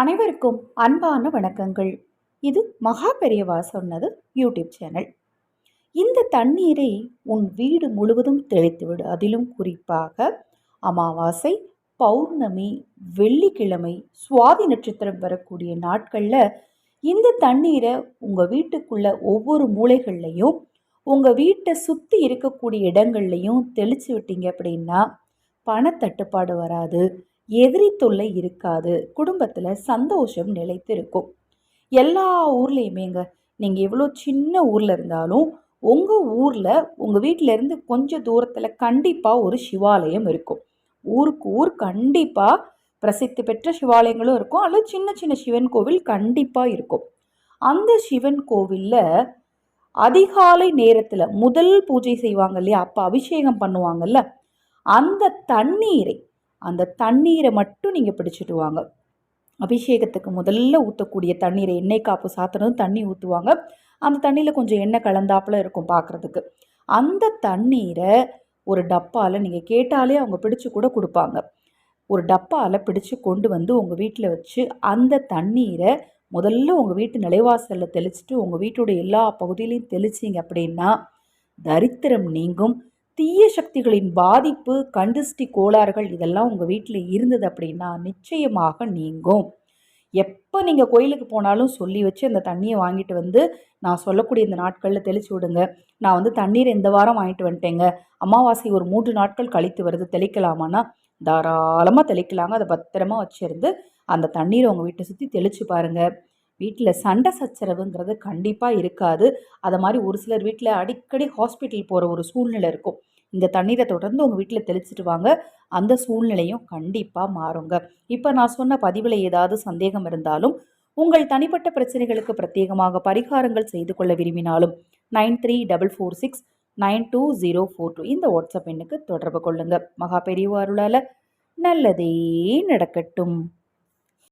அனைவருக்கும் அன்பான வணக்கங்கள். இது மகா பெரியவா சொன்னது யூடியூப் சேனல். இந்த தண்ணீரை உன் வீடு முழுவதும் தெளித்துவிடு. அதிலும் குறிப்பாக அமாவாசை பௌர்ணமி வெள்ளிக்கிழமை சுவாதி நட்சத்திரம் வரக்கூடிய நாட்களில் இந்த தண்ணீரை உங்கள் வீட்டுக்குள்ள ஒவ்வொரு மூளைகள்லையும் உங்கள் வீட்டை சுற்றி இருக்கக்கூடிய இடங்கள்லையும் தெளித்து விட்டீங்க அப்படின்னா பணத்தட்டுப்பாடு வராது. எதிரி தொல்லை இருக்காது. குடும்பத்தில் சந்தோஷம் நிலைத்து இருக்கும் எல்லா ஊர்லேயுமேங்க நீங்கள் எவ்வளோ சின்ன ஊரில் இருந்தாலும் உங்கள் ஊரில் உங்கள் வீட்டிலேருந்து கொஞ்சம் தூரத்தில் கண்டிப்பாக ஒரு சிவாலயம் இருக்கும். ஊருக்கு ஊர் கண்டிப்பாக பிரசித்தி பெற்ற சிவாலயங்களும் இருக்கும். அல்லது சின்ன சின்ன சிவன் கோவில் கண்டிப்பாக இருக்கும். அந்த சிவன் கோவிலில் அதிகாலை நேரத்தில் முதல் பூஜை செய்வாங்க இல்லையா? அப்போ அபிஷேகம் பண்ணுவாங்கல்ல? அந்த தண்ணீரை அந்த தண்ணீரை மட்டும் நீங்கள் பிடிச்சிட்டு வாங்க. அபிஷேகத்துக்கு முதல்ல ஊற்றக்கூடிய தண்ணீரை எண்ணெய் காப்பு சாத்தினதும் தண்ணி ஊற்றுவாங்க அந்த தண்ணியில் கொஞ்சம் எண்ணெய் கலந்தாப்புல இருக்கும் பார்க்குறதுக்கு அந்த தண்ணீரை ஒரு டப்பாவில் நீங்கள் கேட்டாலே அவங்க பிடிச்சி கூட கொடுப்பாங்க. ஒரு டப்பாவில் பிடிச்சு கொண்டு வந்து உங்கள் வீட்டில் வச்சு அந்த தண்ணீரை முதல்ல உங்கள் வீட்டு நிலைவாசலில் தெளிச்சுட்டு உங்கள் வீட்டோட எல்லா பகுதியிலையும் தெளிச்சிங்க அப்படின்னா தரித்திரம் நீங்கும். தீய சக்திகளின் பாதிப்பு கண்டிஸ்டி கோளாறுகள் இதெல்லாம் உங்கள் வீட்டில் இருந்தது அப்படின்னா நிச்சயமாக நீங்கும். எப்போ நீங்கள் கோயிலுக்கு போனாலும் சொல்லி வச்சு அந்த தண்ணியை வாங்கிட்டு வந்து நான் சொல்லக்கூடிய இந்த நாட்களில் தெளிச்சு விடுங்க. நான் வந்து தண்ணீர் இந்த வாரம் வாங்கிட்டு வந்துட்டேங்க. அமாவாசை ஒரு மூன்று நாட்கள் கழித்து வருது தெளிக்கலாமான்னா தாராளமாக தெளிக்கலாங்க. அதை பத்திரமா வச்சுருந்து அந்த தண்ணீரை உங்கள் வீட்டை சுற்றி தெளித்து பாருங்கள் வீட்டில் சண்டை சச்சரவுங்கிறது கண்டிப்பாக இருக்காது. அதை மாதிரி ஒரு சிலர் வீட்டில் அடிக்கடி ஹாஸ்பிட்டல் போகிற ஒரு சூழ்நிலை இருக்கும். இந்த தண்ணீரை தொடர்ந்து உங்கள் வீட்டில் தெளிச்சிட்டு வாங்க அந்த சூழ்நிலையும் கண்டிப்பாக மாறுங்க. இப்போ நான் சொன்ன பதிவில் ஏதாவது சந்தேகம் இருந்தாலும் உங்கள் தனிப்பட்ட பிரச்சனைகளுக்கு பிரத்யேகமாக பரிகாரங்கள் செய்து கொள்ள விரும்பினாலும் nine three double four six nine two zero four two இந்த வாட்ஸ்அப் எண்ணுக்கு தொடர்பு கொள்ளுங்கள் மகா பெரியவாருளால் நல்லதே நடக்கட்டும்.